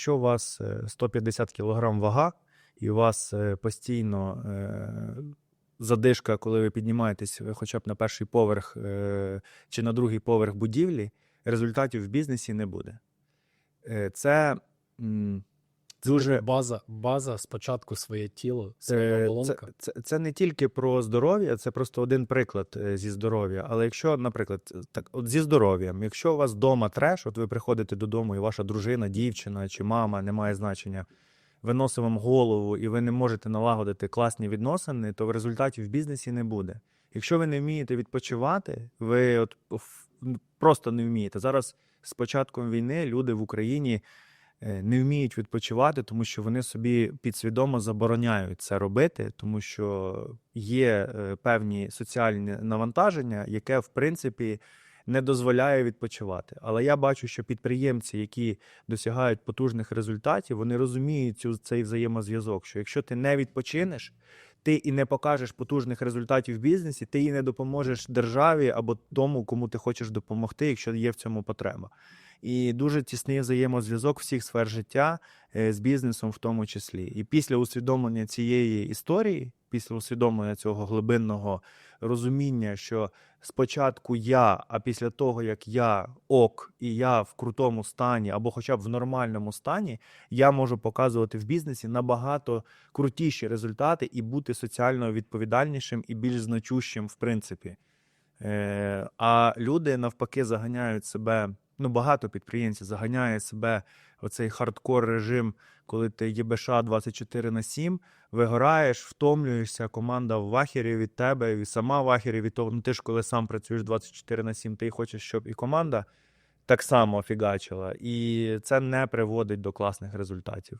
якщо у вас е, 150 кг вага, і у вас е, постійно е, задишка, коли ви піднімаєтесь е, хоча б на перший поверх е, чи на другий поверх будівлі, результатів в бізнесі не буде. Е, Це дуже База, база спочатку своє тіло, своя Е, Це, це, це не тільки про здоров'я, це просто один приклад е, зі здоров'я. Але якщо, наприклад, так, от зі здоров'ям, якщо у вас вдома треш, от ви приходите додому, і ваша дружина, дівчина чи мама, не має значення, виносить вам голову, і ви не можете налагодити класні відносини, то в результаті в бізнесі не буде. Якщо ви не вмієте відпочивати, ви от просто не вмієте. Зараз з початком війни люди в Україні е, не вміють відпочивати, тому що вони собі підсвідомо забороняють це робити, тому що є е, певні соціальні навантаження, яке в принципі не дозволяє відпочивати. Але я бачу, що підприємці, які досягають потужних результатів, вони розуміють цю цей взаємозв'язок. Що якщо ти не відпочинеш, ти і не покажеш потужних результатів в бізнесі, ти і не допоможеш державі або тому, кому ти хочеш допомогти, якщо є в цьому потреба. І дуже тісний взаємозв'язок всіх сфер життя е, з бізнесом, в тому числі. І після усвідомлення цієї історії, після усвідомлення цього глибинного розуміння, що спочатку я, а після того як я ок, і я в крутому стані, або хоча б в нормальному стані, я можу показувати в бізнесі набагато крутіші результати і бути соціально відповідальнішим і більш значущим, в принципі. Е, а люди навпаки заганяють себе. Ну, багато підприємців заганяє себе оцей хардкор режим, коли ти ЄБШ 24 на 7, вигораєш, втомлюєшся, команда в вахері від тебе, і сама в вахері від того. Ну ти ж коли сам працюєш 24 на 7, ти хочеш, щоб і команда так само фігачила. І це не приводить до класних результатів.